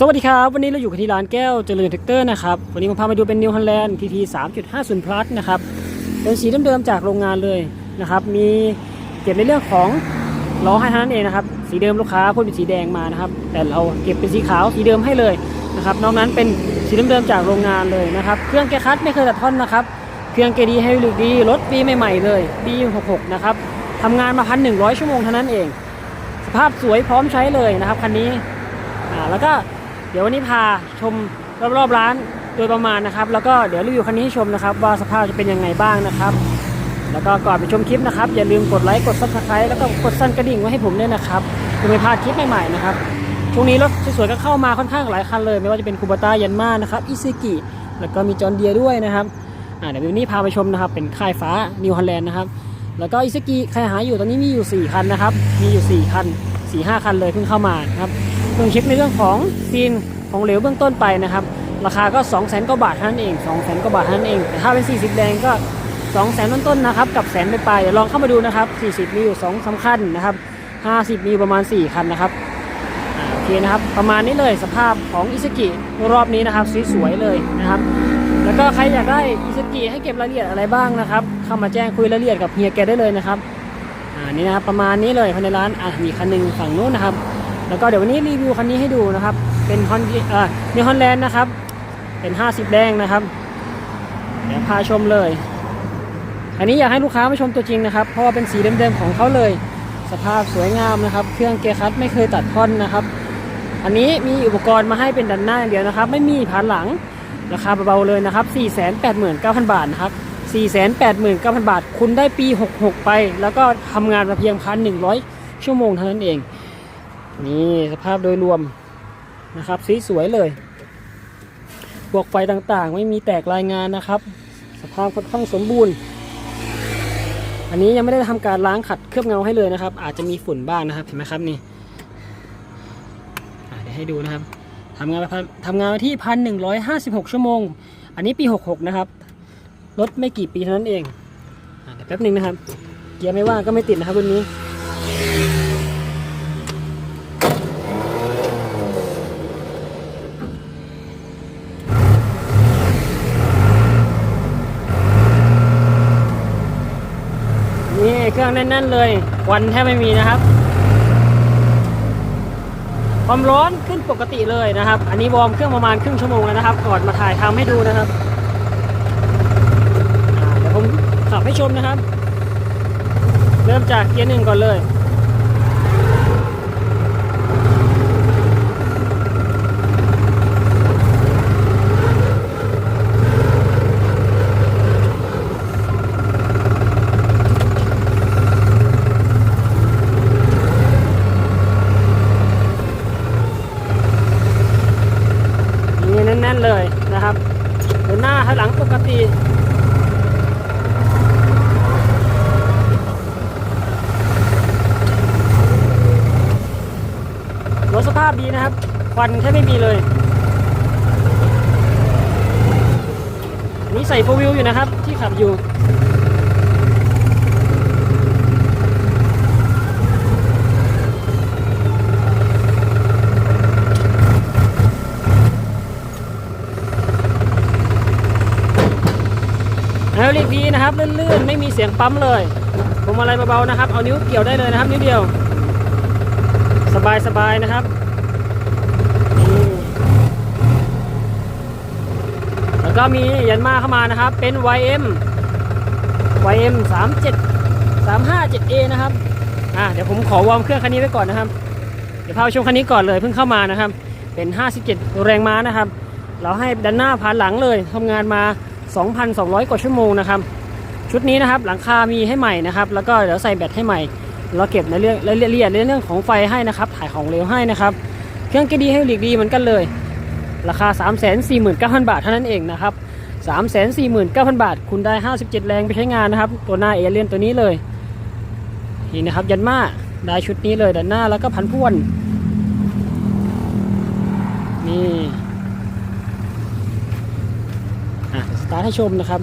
สวัสดีครับ วันนี้เราอยู่กันที่ร้านแก้วเจริญแท็กเตอร์นะครับ วันนี้ผมพามาดูเป็น New Holland TT 3.50 plus นะครับ เป็นสีเดิมๆจากโรงงานเลยนะครับ มีเก็บในเรื่องของล้อให้เท่านั้นเองนะครับ สีเดิมลูกค้าพ่นเป็นสีแดงมานะครับ แต่เราเก็บเป็นสีขาวสีเดิมให้เลยนะครับ นอกนั้นเป็นสีเดิมๆจากโรงงานเลยนะครับ เครื่องแกคัดไม่เคยตัดท่อนนะครับ เครื่องเกดีไฮดรอลิกดี รถปีใหม่ๆเลยปี66นะครับทำงานมา1,100ชั่วโมงเท่านั้นเอง สภาพสวยพร้อมใช้เลยนะครับคันนี้ อ่า แล้วก็ เดี๋ยววันนี้พาชมรอบๆร้านโดยประมาณนะครับ แล้วก็เดี๋ยวรีวิวคันนี้ให้ชมนะครับ ว่าสภาพจะเป็นยังไงบ้างนะครับ แล้วก็ก่อนไปชมคลิปนะครับ อย่าลืมกดไลค์กดซับสไครต์แล้วก็กดสั่นกระดิ่งไว้ให้ผมด้วยนะครับเพื่อไม่พลาดคลิปใหม่ๆนะครับช่วงนี้รถสวยๆก็เข้ามาค่อนข้างหลายคันเลย ไม่ว่าจะเป็นคูบาต้ายันมานะครับอิซิกิแล้วก็มีจอร์เดียด้วยนะครับอ่าเดี๋ยววันนี้พาไปชมนะครับ เป็นค่ายฟ้านิวฮอลแลนด์นะครับแล้วก็อิซิกิใครหาอยู่ตอนนี้มีอยู่ 4 คันนะครับ มีอยู่ 4 คัน 4 5 คันเลยเพิ่งเข้ามานะครับ เพิ่งเช็คในเรื่องของซีนของเหลวเบื้องต้นไปนะครับ ราคาก็2 0 0 0 0 0กว่าบาทเท่านั้นเอง2 0 0 0 0 0กว่าบาทเท่านั้นเอง แต่ถ้าเป็น 40 แดงก็2 0 0 0 0 0ต้นๆนะครับ กับแสนไปปลายเดี๋ยวลองเข้ามาดูนะครับ 40 มีอยู่2สำคัญนะครับ 50 มีประมาณ 4 คันนะครับโอเคนะครับ ประมาณนี้เลยสภาพของอิซากิรอบนี้นะครับสวยๆเลยนะครับ แล้วก็ใครอยากได้อิซากิให้เก็บรายละเอียดอะไรบ้างนะครับ เข้ามาแจ้งคุยรายละเอียดกับเฮียแกได้เลยนะครับ อ่า นี่นะครับประมาณนี้เลยภายในร้าน อะ มีคันหนึ่งฝั่งนู้นนะครับ แล้วก็เดี๋ยววันนี้รีวิวคันนี้ให้ดูนะครับ เป็นฮอนอ่านิฮอนแลนด์นะครับ เป็น 50 แดงนะครับ เดี๋ยวพาชมเลย อันนี้อยากให้ลูกค้ามาชมตัวจริงนะครับ เพราะว่าเป็นสีเดิมๆของเขาเลย สภาพสวยงามนะครับ เครื่องเกียร์คัดไม่เคยตัดท่อนนะครับ อันนี้มีอุปกรณ์มาให้เป็นดันหน้าอย่างเดียวนะครับ ไม่มีผ่านหลัง ราคาเบาๆเลยนะครับ 489,000 บาทนะครับ489,000 บาท คุณได้ปี 66 ไป แล้วก็ทำงานมาเพียง 1,100 ชั่วโมงเท่านั้นเอง นี่สภาพโดยรวมนะครับสีสวยเลยพวกไฟต่างๆ ไม่มีแตกรายงานนะครับ สภาพค่อนข้างสมบูรณ์ อันนี้ยังไม่ได้ทำการล้างขัดเคลือบเงาให้เลยนะครับ อาจจะมีฝุ่นบ้างนะครับเห็นไหมครับนี่เดี๋ยวให้ดูนะครับทำงานทำงานมาที่พันหนึ่งร้อยห้าสิบหกชั่วโมง อันนี้ปีหกหกนะครับรถไม่กี่ปีเท่านั้นเองอะเดี๋ยวแป๊บหนึ่งนะครับ เกียร์ไม่ว่างก็ไม่ติดนะครับรุ่นนี้ นี่เครื่อง แน่นๆเลยควันแทบไม่มีนะครับ ความร้อนขึ้นปกติเลยนะครับ อันนี้วอร์มเครื่องประมาณครึ่งชั่วโมงแล้วนะครับก่อนมาถ่ายทำให้ดูนะครับเดี๋ยวผมขับให้ชมนะครับ เริ่มจากเกียร์หนึ่งก่อนเลย นี่แน่นๆเลยนะครับเดินหน้าถอยหลังปกติ รถสภาพดีนะ ควันแค่ไม่มีเลย นี่ใส่โฟวิวอยู่นะครับ ที่ขับอยู่ไฮดรอลิกดีนะครับลื่นๆ ไม่มีเสียงปั๊มเลยผมอะไรเบาๆนะครับ เอานิ้วเกี่ยวได้เลยนะครับ นิ้วเดียว สบายๆนะครับนี่แล้ว ก็มียันมาเข้ามานะครับ เป็น YM YM 37 357A นะครับ อะเดี๋ยวผมขอวอร์มเครื่องคันนี้ไว้ก่อนนะครับ เดี๋ยวพาไปชมคันนี้ก่อนเลยเพิ่งเข้ามานะครับ เป็น 57 แรงม้านะครับ เราให้ดันหน้าผ่านหลังเลยทำงานมา 2,200 กว่าชั่วโมงนะครับ ชุดนี้นะครับหลังคามีให้ใหม่นะครับ แล้วก็เดี๋ยวใส่แบตให้ใหม่ เราเก็บในเรื่องรายละเอียดในเรื่องของไฟให้นะครับ ถ่ายของเร็วให้นะครับ เครื่องเกดีให้หลีกดีเหมือนกันเลย ราคา 349,000 บาทเท่านั้นเองนะครับ 349,000 บาท คุณได้ 57 แรงไปใช้งานนะครับ ตัวหน้าเอเลียนตัวนี้เลย นี่นะครับ ยันมาได้ชุดนี้เลยด้านหน้าแล้วก็พันพ่วน นี่ อะ สตาร์ทให้ชมนะครับ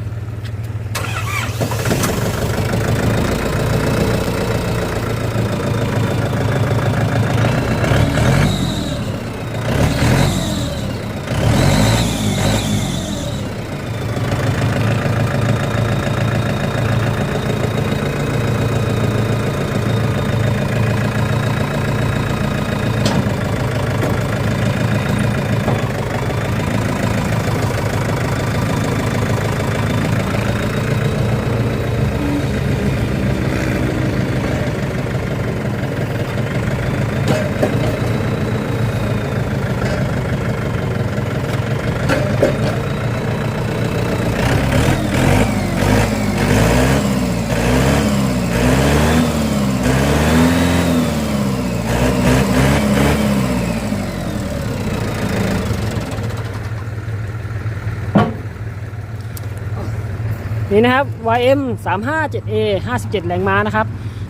นี่นะครับ YM 357A 57 แรงม้านะครับ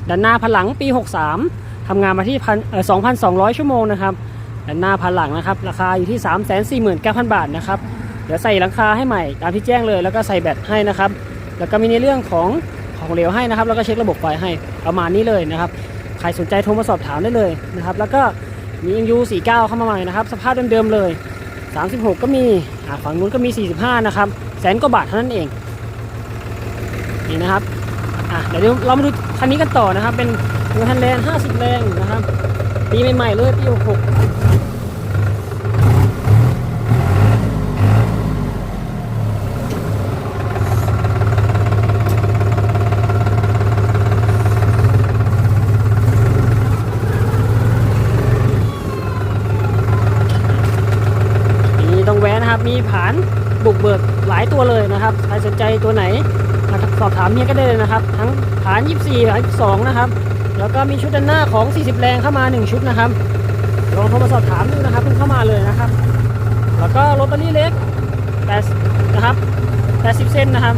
ด้านหน้าพันหลังปี 63ทำงานมาที่พันเอ่อ2,200ชั่วโมงนะครับด้านหน้าพันหลังนะครับ ราคาอยู่ที่ 349,000 บาทนะครับ เดี๋ยวใส่หลังคาให้ใหม่ตามที่แจ้งเลย แล้วก็ใส่แบตให้นะครับ แล้วก็มีในเรื่องของของเหลวให้นะครับ แล้วก็เช็คระบบไฟให้ประมาณนี้เลยนะครับ ใครสนใจโทรมาสอบถามได้เลยนะครับ แล้วก็มี MU 49 เข้ามาใหม่นะครับ สภาพเดิมๆเลย 36 ก็มีอ่าฝั่งนู้นก็มี 45 นะครับ แสนกว่าบาทเท่านั้นเอง นี่นะครับอะเดี๋ยวเรามาดูคันนี้กันต่อนะครับ เป็นนิวฮันแลนด์50แรงนะครับปีใหม่ๆเลยปี6มีต้องแวะนะครับมีผานบุกเบิกหลายตัวเลยนะครับ ใครสนใจตัวไหน สอบถามเมียก็ได้เลยนะครับ ทั้งฐาน 24ฐาน22นะครับ แล้วก็มีชุดด้านหน้าของ 40 แรงเข้ามา 1 ชุดนะครับลองโทรมาสอบถามดูนะครับเพิ่งเข้ามาเลยนะครับ แล้วก็โรตารี่เล็ก8นะครับ80 เซนนะครับ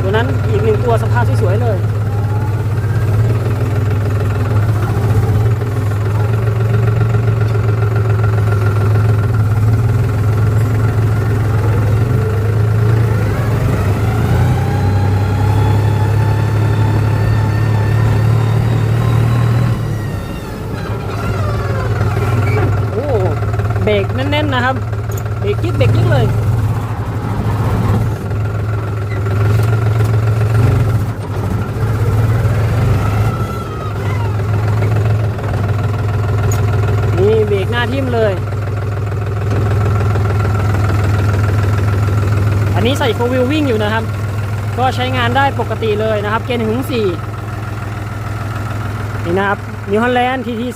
ตัวนั้นอีกหนึ่งตัวสภาพสวยๆเลย โอ้เบรก แน่นๆนะครับเบรกยึดเบรกยึดเลยนี่เบรกหน้าทิ่มเลย อันนี้ใส่โฟวิลวิ่งอยู่นะครับ ก็ใช้งานได้ปกติเลยนะครับ เกณฑ์ถึง4นี่นะครับ นิวฮอลแลนด์ทีที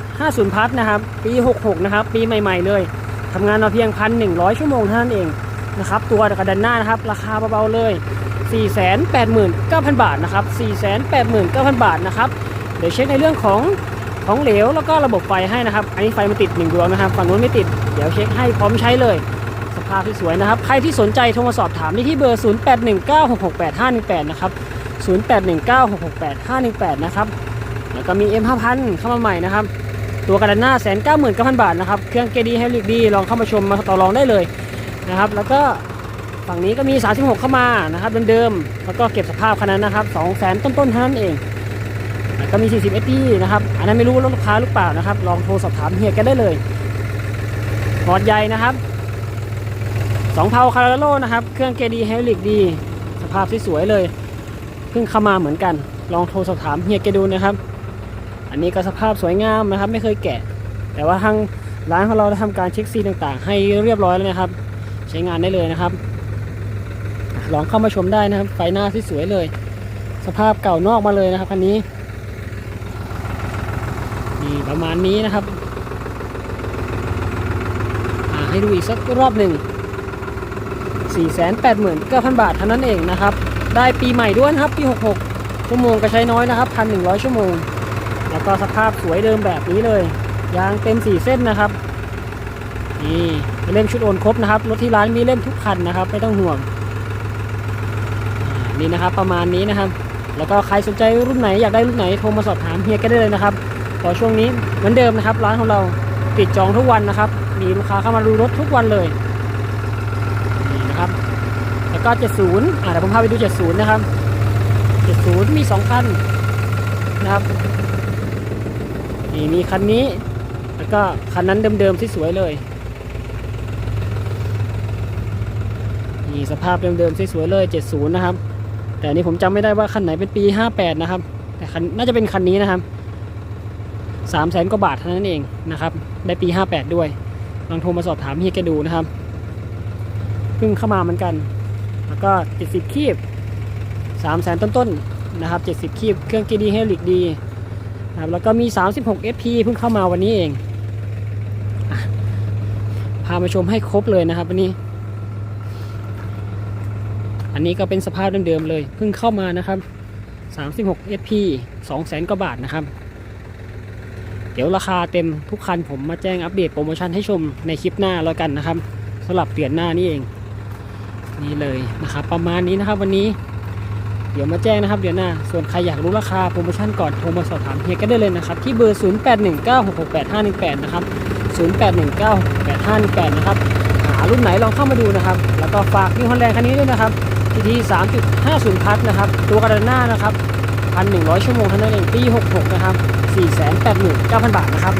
3.50พัทนะครับ ปี66นะครับ ปีใหม่ ๆ เลยทำงานมาเพียง1,100ชั่วโมงเท่านั้นเองนะครับ ตัวกระดันหน้านะครับ ราคาเบาๆเลย 489,000 บาทนะครับ 489,000 บาทนะครับ เดี๋ยวเช็คในเรื่องของของเหลวแล้วก็ระบบไฟให้นะครับ อันนี้ไฟมันติดหนึ่งดวงนะครับฝั่งนู้นไม่ติด เดี๋ยวเช็คให้พร้อมใช้เลย สภาพที่สวยนะครับ ใครที่สนใจโทรมาสอบถามได้ที่เบอร์ 0819668518 นะครับ 0819668518 นะครับ แล้วก็มี M5000 เข้ามาใหม่นะครับ ตัวกระดานหน้าแสนเก้าหมื่นเก้าพันบาทนะครับ เครื่องเกดีไฮลิกดีลองเข้ามาชมมาต่อรองได้เลยนะครับ แล้วก็ฝั่งนี้ก็มี 36 เข้ามานะครับเดิมๆแล้วก็เก็บสภาพคันนั้นนะครับ2 0 0 0 0ต้นๆเท่านั้นเองแล้วก็มี 40 SP นะครับอันนั้นไม่รู้ว่ารถลูกค้าหรือเปล่านะครับ ลองโทรสอบถามเฮียกันได้เลยหอดใหญ่นะครับ2เพาคาราโลนะครับ เครื่องเกดีไฮลิกดี สภาพสวยๆเลย เพิ่งเข้ามาเหมือนกัน ลองโทรสอบถามเฮียแกดูนะครับ อันนี้ก็สภาพสวยงามนะครับ ไม่เคยแกะ แต่ว่าทางร้านของเราได้ทำการเช็คซีต่างๆ ให้เรียบร้อยแล้วนะครับ ใช้งานได้เลยนะครับ ลองเข้ามาชมได้นะครับ ไฟหน้าที่สวยเลย สภาพเก่านอกมาเลยนะครับคันนี้นี่ประมาณนี้นะครับให้ดูอีกสักรอบหนึ่ง 489,000 บาทเท่านั้นเองนะครับ ได้ปีใหม่ด้วยนะครับ ปี 66 ชั่วโมงก็ใช้น้อยนะครับ 1,100 ชั่วโมง แล้วก็สภาพสวยเดิมแบบนี้เลย ยางเต็ม4เส้นนะครับนี่เล่มชุดโอนครบนะครับรถที่ร้านมีเล่มทุกคันนะครับ ไม่ต้องห่วงนี่นะครับประมาณนี้นะครับ แล้วก็ใครสนใจรุ่นไหนอยากได้รุ่นไหนโทรมาสอบถามเฮียก็ได้เลยนะครับพอช่วงนี้เหมือนเดิมนะครับ ร้านของเราปิดจองทุกวันนะครับ มีลูกค้าเข้ามาดูรถทุกวันเลยนี่นะครับแล้วก็ 70อ่าเดี๋ยวผมพาไปดู 70 นะครับ 70 มี2คันนะครับ นี่มีคันนี้ แล้วก็คันนั้นเดิมๆที่สวยเลยนี่สภาพเดิมๆที่สวยเลย 70 นะครับ แต่นี้ผมจำไม่ได้ว่าคันไหนเป็นปี 58 นะครับ แต่คันน่าจะเป็นคันนี้นะครับ3 0 0แสนกว่าบาทเท่านั้นเองนะครับ ได้ปี 58 ด้วย ลองโทรมาสอบถามเฮียแกดูนะครับเพิ่งเข้ามาเหมือนกัน แล้วก็ 70 คีบ3 0 0แสนต้นๆนะครับ 70 คีบ เครื่องกีดีเฮลิกดี ครับแล้วก็มี 36 FP เพิ่งเข้ามาวันนี้เองอพามาชมให้ครบเลยนะครับวันนี้ อันนี้ก็เป็นสภาพเดิมๆเลย เพิ่งเข้ามานะครับ 36 FP 2แสนกว่าบาทนะครับ เดี๋ยวราคาเต็มทุกคันผมมาแจ้งอัปเดตโปรโมชั่นให้ชมในคลิปหน้าแล้วกันนะครับสำหรับเปลี่ยนหน้านี่เอง นี่เลยนะครับ ประมาณนี้นะครับวันนี้ เดี๋ยวมาแจ้งนะครับเดี๋ยวหน้า ส่วนใครอยากรู้ราคาโปรโมชั่นก่อนโทรมาสอบถามเฮียกันได้เลยนะครับ ที่เบอร์ 0819668518 นะครับ 0819688518 นะครับ หารุ่นไหนลองเข้ามาดูนะครับ แล้วก็ฝากนิวฮอลแลนด์คันนี้ด้วยนะครับทีที3.50 พัทนะครับ ตัวกระดานหน้านะครับ 1,100 ชั่วโมงเท่านั้นเองปี 66 นะครับ 489,000 บาทนะครับ